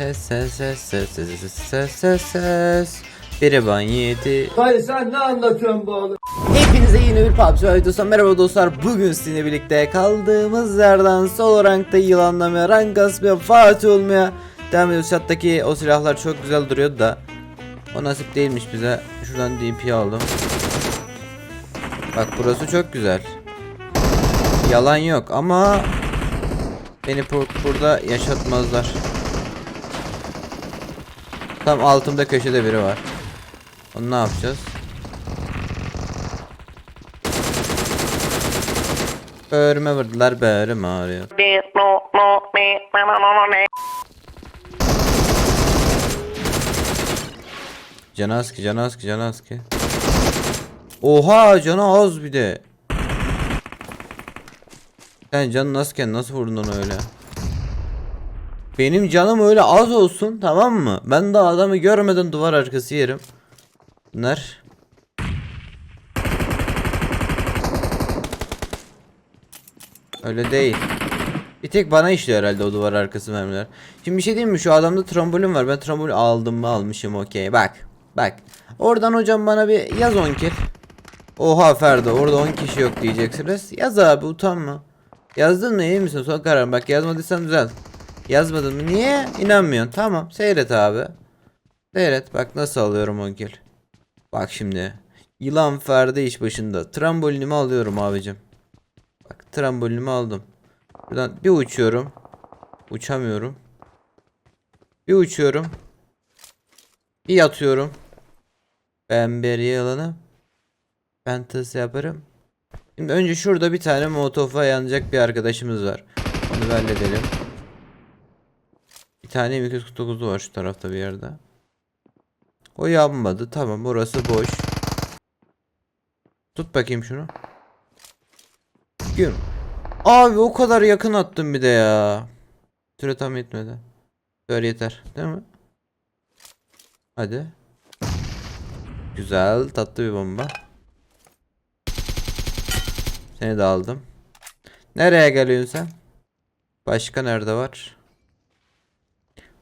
Ses ses ses ses ses ses ses ses ses Biri ban yedi Hayır sen ne anlatıyorsun bu oğlum? Hepinize yeni bir PUBG videosu. Merhaba dostlar Bugün sizinle birlikte kaldığımız yerden solo rankta yılanlamaya, rank asmaya, Fatih olmaya Devam ediyoruz. Chattaki o silahlar çok güzel duruyordu da O nasip değilmiş bize. Şuradan DP aldım. Bak burası çok güzel. Yalan yok ama Beni bur- burada yaşatmazlar Tam altımda köşede biri var. Onu ne yapacağız? Böğrüme vurdular böğrüm ağrıyor. Canaski canaski canaski Oha canı az bir de. Sen canın azken nasıl vurdun onu öyle Benim canım öyle az olsun tamam mı Ben daha adamı görmeden duvar arkası yerim Bunlar Öyle değil. Bir tek bana işliyor herhalde o duvar arkası mermiler. Şimdi bir şey diyeyim mi? Şu adamda trambolin var. Ben trambolin aldım mı almışım okey. Bak. Bak. Oradan hocam bana bir yaz 10 kill. Oha Ferdi orada 10 kişi yok diyeceksiniz. Yaz abi utanma. Yazdın mı iyi misin? Son karar. Bak yazmadıysan düzelt. Yazmadın mı? Niye? İnanmıyorsun. Tamam. Seyret abi. Seyret. Bak nasıl alıyorum 10 kill. Bak şimdi. Yılan Ferdi iş başında. Trambolinimi alıyorum abicim. Bak trambolinimi aldım. Buradan bir uçuyorum. Uçamıyorum. Bir uçuyorum. Bir yatıyorum. Ben bir yılanım. Ben tız yaparım. Şimdi önce şurada bir tane molotofa yanacak bir arkadaşımız var. Onu halledelim. Tane M249'u var şu tarafta bir yerde. O yanmadı. Tamam orası boş. Tut bakayım şunu. Güm. Abi o kadar yakın attım bir de ya. Süre tam yetmedi. Böyle yeter değil mi? Hadi. Güzel tatlı bir bomba. Seni de aldım. Nereye geliyorsun sen? Başka nerede var?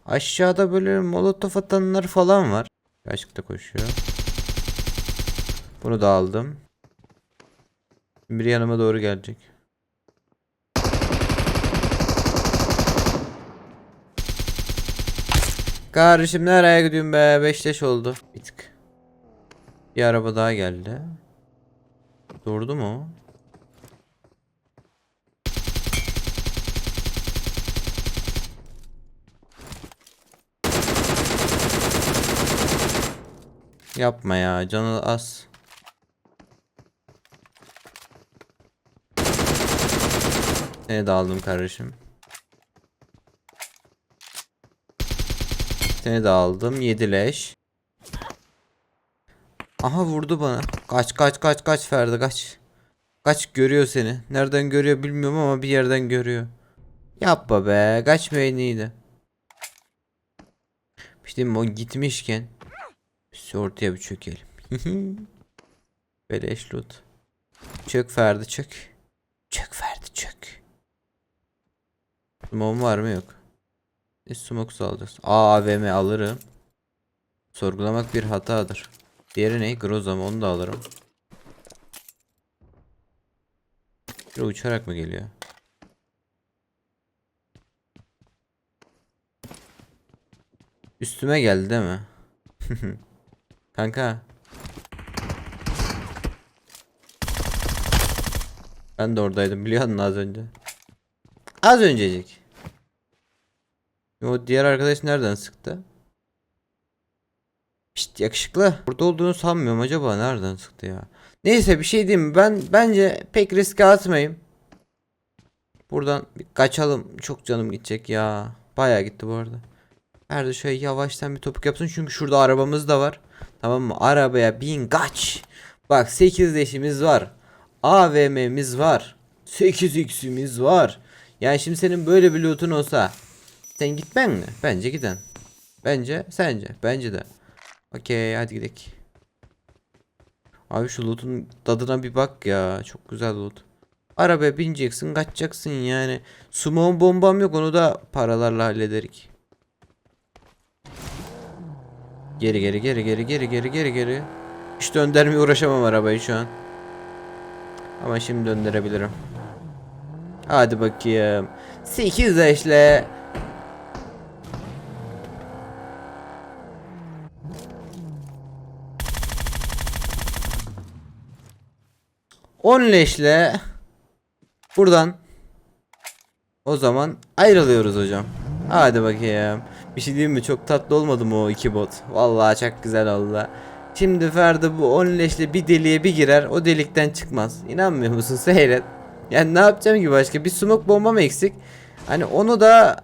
Aşağıda böyle molotof atanlar falan var. Aşkta koşuyor. Bunu da aldım. Biri yanıma doğru gelecek. Kardeşim nereye gidiyorsun be? Beşleş oldu. Bir tık. Bir araba daha geldi. Durdu mu? Yapma ya canı az. Seni de aldım kardeşim. Seni de aldım. 7 leş. Aha vurdu bana. Kaç kaç kaç kaç Ferdi kaç. Kaç görüyor seni. Nereden görüyor bilmiyorum ama bir yerden görüyor. Yapma be. Kaçmayın iyiydi. İşte o gitmişken biz ortaya bir çökelim. Beleş loot. Çök Ferdi çök. Çök Ferdi çök. Mum var mı yok. E, smoke alacağız. AVM alırım. Sorgulamak bir hatadır. Diğeri ne? Groza mı? Onu da alırım. Bir uçarak mı geliyor? Üstüme geldi değil mi? Kanka. Ben de oradaydım biliyor musun az önce? Az öncecik. O diğer arkadaş nereden sıktı? Şşt yakışıklı. Burada olduğunu sanmıyorum acaba nereden sıktı ya. Neyse bir şey diyeyim? Ben bence pek riske atmayayım. Buradan bir kaçalım. Çok canım gidecek ya. Bayağı gitti bu arada. Nerede şöyle yavaştan bir topuk yapsın çünkü şurada arabamız da var. Tamam mı? Arabaya bin kaç. Bak 8 leşimiz var. AVM'miz var. 8x'imiz var. Yani şimdi senin böyle bir loot'un olsa sen gitmen mi? Bence giden. Bence sence. Bence de. Okey hadi gidelim. Abi şu loot'un tadına bir bak ya. Çok güzel loot. Arabaya bineceksin kaçacaksın yani. Sumon bombam yok onu da paralarla hallederik. Geri geri geri geri geri geri geri geri. Hiç döndürmeye uğraşamam arabayı şu an. Ama şimdi döndürebilirim. Hadi bakayım. 8 eşle. On leşle buradan o zaman ayrılıyoruz hocam. Hadi bakayım. Bir şey diyeyim mi? Çok tatlı olmadı mı o iki bot? Vallahi çok güzel oldu. Şimdi Ferdi bu 10 leşle bir deliğe bir girer o delikten çıkmaz. İnanmıyor musun? Seyret. Yani ne yapacağım ki başka? Bir smoke bombam eksik. Hani onu da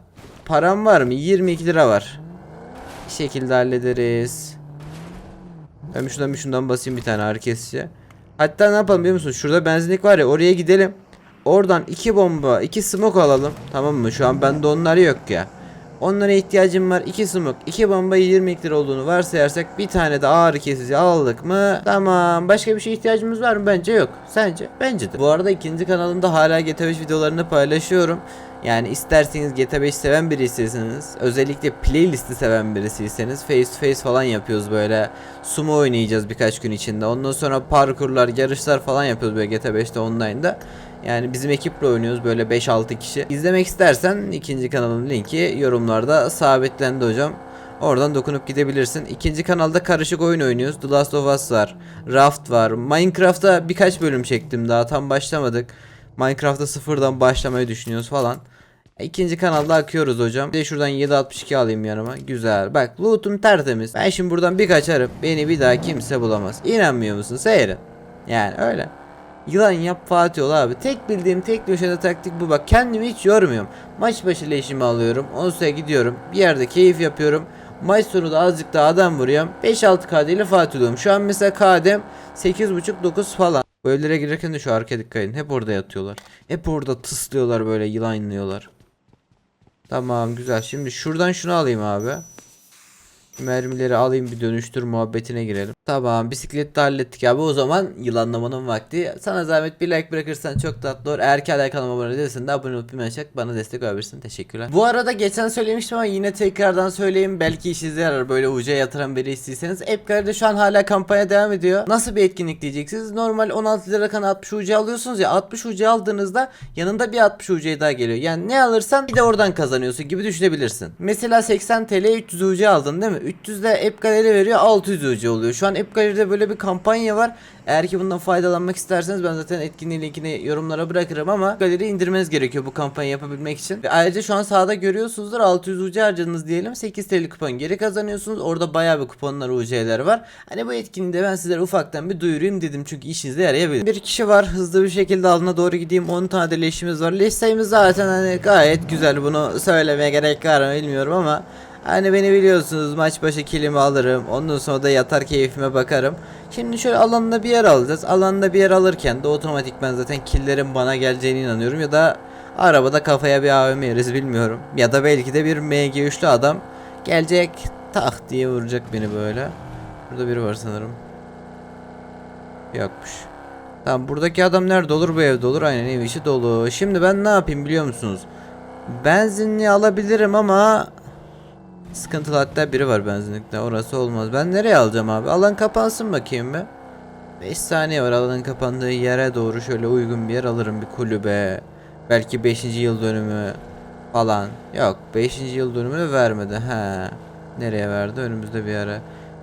param var mı? 22 lira var. Bir şekilde hallederiz. Ben bir şuradan bir şundan basayım bir tane ağrı kesici. Hatta ne yapalım biliyor musun? Şurada benzinlik var ya oraya gidelim. Oradan iki bomba, iki smoke alalım. Tamam mı? Şu an bende onlar yok ya. Onlara ihtiyacım var. iki smoke, iki bomba 20 lira olduğunu varsayarsak bir tane de ağrı kesici aldık mı? Tamam. Başka bir şey ihtiyacımız var mı? Bence yok. Sence? Bence de. Bu arada ikinci kanalımda hala GTA 5 videolarını paylaşıyorum. Yani isterseniz GTA 5 seven birisiyseniz, özellikle playlisti seven birisiyseniz face to face falan yapıyoruz böyle. Sumo oynayacağız birkaç gün içinde. Ondan sonra parkurlar, yarışlar falan yapıyoruz böyle GTA 5'te online'da. Yani bizim ekiple oynuyoruz böyle 5-6 kişi. İzlemek istersen ikinci kanalın linki yorumlarda sabitlendi hocam. Oradan dokunup gidebilirsin. İkinci kanalda karışık oyun oynuyoruz. The Last of Us var. Raft var. Minecraft'ta birkaç bölüm çektim daha tam başlamadık. Minecraft'ta sıfırdan başlamayı düşünüyoruz falan. İkinci kanalda akıyoruz hocam. Bir de şuradan 762 alayım yanıma. Güzel. Bak loot'um tertemiz. Ben şimdi buradan bir kaçarım. Beni bir daha kimse bulamaz. İnanmıyor musun? Seyret. Yani öyle. Yılan yap Fatih ol abi. Tek bildiğim tek köşede taktik bu. Bak kendimi hiç yormuyorum. Maç başı leşimi alıyorum. Onsaya gidiyorum. Bir yerde keyif yapıyorum. Maç sonu da azıcık daha adam vuruyorum. 5-6 KD ile Fatih oluyorum. Şu an mesela KD'm 8.5-9 falan. Bu evlere girerken de şu arkaya dikkat edin. Hep orada yatıyorlar. Hep orada tıslıyorlar böyle yılanlıyorlar. Tamam güzel. Şimdi şuradan şunu alayım abi. Mermileri alayım bir dönüştür muhabbetine girelim. Tamam bisikleti hallettik abi o zaman yılanlamanın vakti. Sana zahmet bir like bırakırsan çok tatlı olur. Eğer ki hala kanalıma abone değilsen de abone olup bir çek bana destek olabilirsin. Teşekkürler. Bu arada geçen söylemiştim ama yine tekrardan söyleyeyim. Belki işinize yarar böyle uca yatıran biri istiyorsanız. Epcar'da şu an hala kampanya devam ediyor. Nasıl bir etkinlik diyeceksiniz? Normal 16 lira kan 60 uca alıyorsunuz ya 60 uca aldığınızda yanında bir 60 uca daha geliyor. Yani ne alırsan bir de oradan kazanıyorsun gibi düşünebilirsin. Mesela 80 TL 300 uca aldın değil mi? 300 de App Gallery veriyor 600 uca oluyor. Şu an App Gallery'de böyle bir kampanya var. Eğer ki bundan faydalanmak isterseniz ben zaten etkinliğin linkini yorumlara bırakırım ama Gallery indirmeniz gerekiyor bu kampanyayı yapabilmek için. Ve ayrıca şu an sağda görüyorsunuzdur 600 uca harcadınız diyelim 8 TL kupon geri kazanıyorsunuz. Orada bayağı bir kuponlar UC'ler var. Hani bu etkinliği ben sizlere ufaktan bir duyurayım dedim çünkü işinize yarayabilir. Bir kişi var hızlı bir şekilde alına doğru gideyim 10 tane de leşimiz var. Leş sayımız zaten hani gayet güzel bunu söylemeye gerek var mı bilmiyorum ama Hani beni biliyorsunuz maç başı kilimi alırım. Ondan sonra da yatar keyfime bakarım. Şimdi şöyle alanda bir yer alacağız. Alanda bir yer alırken de otomatik ben zaten killerin bana geleceğine inanıyorum. Ya da arabada kafaya bir AVM yeriz bilmiyorum. Ya da belki de bir MG3'lü adam gelecek tak diye vuracak beni böyle. Burada biri var sanırım. Yokmuş. Tamam buradaki adam nerede olur bu evde olur aynen ev işi dolu. Şimdi ben ne yapayım biliyor musunuz? Benzinli alabilirim ama Sıkıntılı hatta biri var benzinlikte. Orası olmaz. Ben nereye alacağım abi? Alan kapansın bakayım be. 5 saniye var alanın kapandığı yere doğru şöyle uygun bir yer alırım bir kulübe. Belki 5. yıl dönümü falan. Yok 5. yıl dönümünü vermedi. He. Nereye verdi? Önümüzde bir yere.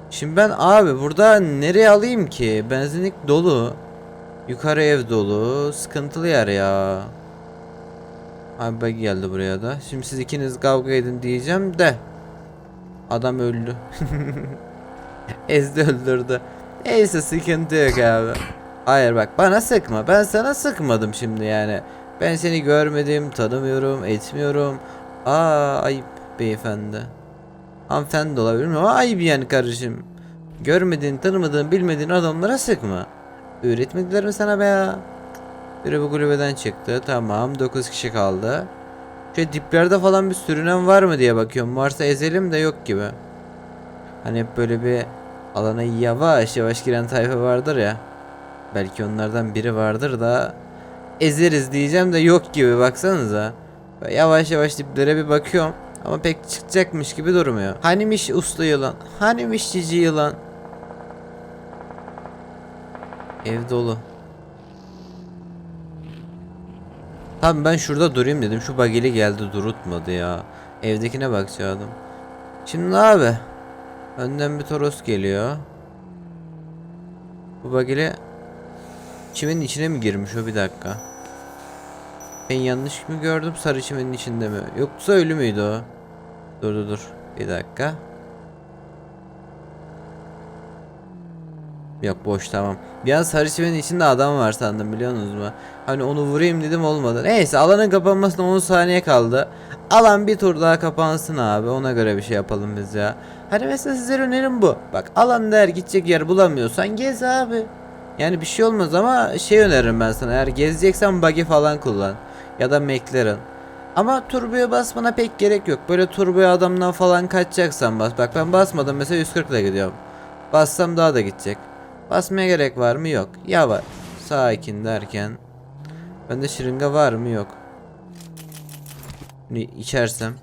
Şimdi ben abi burada nereye alayım ki? Benzinlik dolu. Yukarı ev dolu. Sıkıntılı yer ya. Abi geldi buraya da. Şimdi siz ikiniz kavga edin diyeceğim de. Adam öldü. Ezdi öldürdü. Neyse sıkıntı yok abi. Hayır bak bana sıkma. Ben sana sıkmadım şimdi yani. Ben seni görmedim, tanımıyorum, etmiyorum. Aa ayıp beyefendi. Hanımefendi olabilir mi? Ama ayıp yani kardeşim. Görmediğin, tanımadığın, bilmediğin adamlara sıkma. Öğretmediler mi sana be ya? Biri bu kulübeden çıktı. Tamam 9 kişi kaldı. Şöyle diplerde falan bir sürünen var mı diye bakıyorum. Varsa ezelim de yok gibi. Hani hep böyle bir alana yavaş yavaş giren tayfa vardır ya. Belki onlardan biri vardır da ezeriz diyeceğim de yok gibi baksanıza. Böyle yavaş yavaş diplere bir bakıyorum. Ama pek çıkacakmış gibi durmuyor. Hanimiş usta yılan? Hanimiş cici yılan? Ev dolu. Tamam ben şurada durayım dedim. Şu bageli geldi durutmadı ya. Evdekine bakacaktım. Şimdi abi. Önden bir toros geliyor. Bu bageli çimenin içine mi girmiş o bir dakika. Ben yanlış mı gördüm sarı çimenin içinde mi? Yoksa ölü müydü o? Dur dur dur. Bir dakika. Yok boş tamam. Bir an sarı çimenin içinde adam var sandım biliyorsunuz mu? Hani onu vurayım dedim olmadı. Neyse alanın kapanmasına 10 saniye kaldı. Alan bir tur daha kapansın abi. Ona göre bir şey yapalım biz ya. Hani mesela size önerim bu. Bak alan eğer gidecek yer bulamıyorsan gez abi. Yani bir şey olmaz ama şey öneririm ben sana. Eğer gezeceksen buggy falan kullan. Ya da McLaren. Ama turboya basmana pek gerek yok. Böyle turboya adamdan falan kaçacaksan bas. Bak ben basmadım mesela 140 ile gidiyorum. Bassam daha da gidecek. Basmaya gerek var mı? Yok. Yavaş. Sakin derken. Bende şırınga var mı? Yok. Bunu içersem.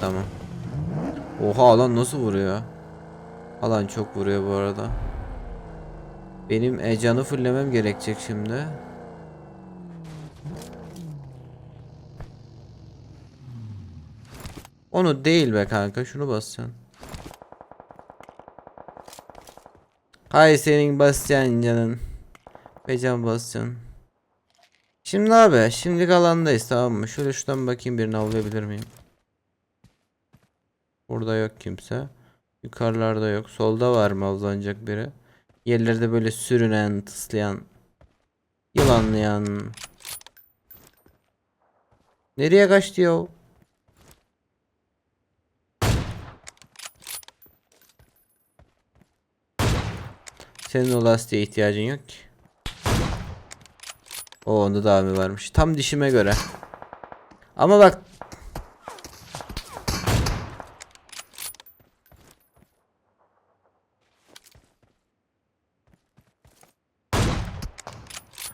Tamam. Oha alan nasıl vuruyor? Alan çok vuruyor bu arada. Benim e, canı fullemem gerekecek şimdi. Onu değil be kanka şunu basacaksın. Hay senin basacaksın canın. Ve can basacaksın. Şimdi abi şimdilik alandayız tamam mı? Şöyle şuradan bakayım birini avlayabilir miyim? Burada yok kimse. Yukarılarda yok. Solda var mı avlanacak biri? Yerlerde böyle sürünen, tıslayan, yılanlayan. Nereye kaçtı ya? Senin o lastiğe ihtiyacın yok ki. O onda da abi varmış. Tam dişime göre. Ama bak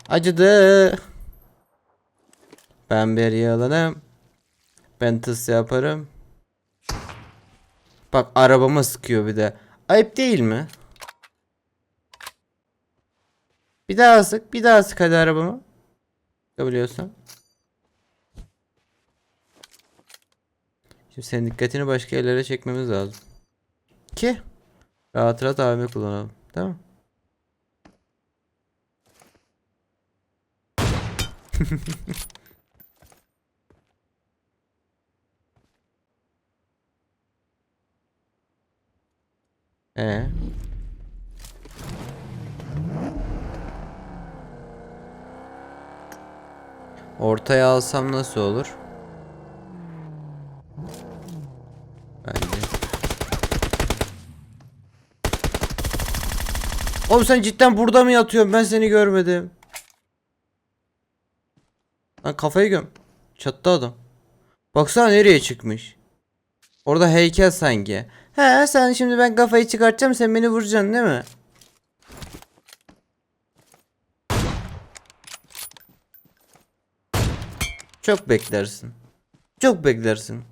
Acıdı. Ben bir yılanım. Ben tıs yaparım. Bak arabama sıkıyor bir de. Ayıp değil mi? Bir daha sık, bir daha sık hadi arabama. Yapabiliyorsan. Şimdi senin dikkatini başka yerlere çekmemiz lazım. Ki rahat rahat AVM kullanalım. Tamam. Ee. Ortaya alsam nasıl olur? Bence. Oğlum sen cidden burada mı yatıyorsun? Ben seni görmedim. Lan kafayı göm. Çattı adam. Baksana nereye çıkmış. Orada heykel sanki. He sen şimdi ben kafayı çıkartacağım sen beni vuracaksın değil mi? Çok beklersin. Çok beklersin.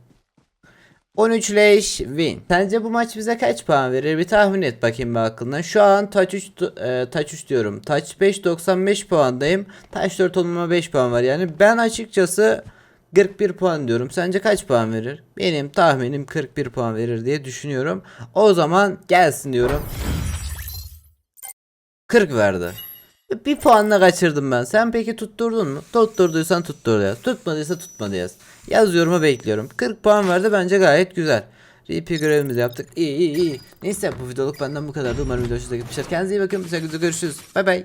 13 leş win. Sence bu maç bize kaç puan verir? Bir tahmin et bakayım bir aklından. Şu an taç 3 e, taç 3 diyorum. Taç 5 95 puandayım. Taç 4 olmama 5 puan var. Yani ben açıkçası 41 puan diyorum. Sence kaç puan verir? Benim tahminim 41 puan verir diye düşünüyorum. O zaman gelsin diyorum. 40 verdi. Bir puanla kaçırdım ben. Sen peki tutturdun mu? Tutturduysan tuttur yaz. Tutmadıysa tutmadı yaz. Yaz yoruma bekliyorum. 40 puan verdi bence gayet güzel. RP görevimizi yaptık. İyi iyi iyi. Neyse bu videoluk benden bu kadardı. Umarım video hoşunuza gitmiştir. Kendinize iyi bakın. Bir sonraki görüşürüz. Bay bay.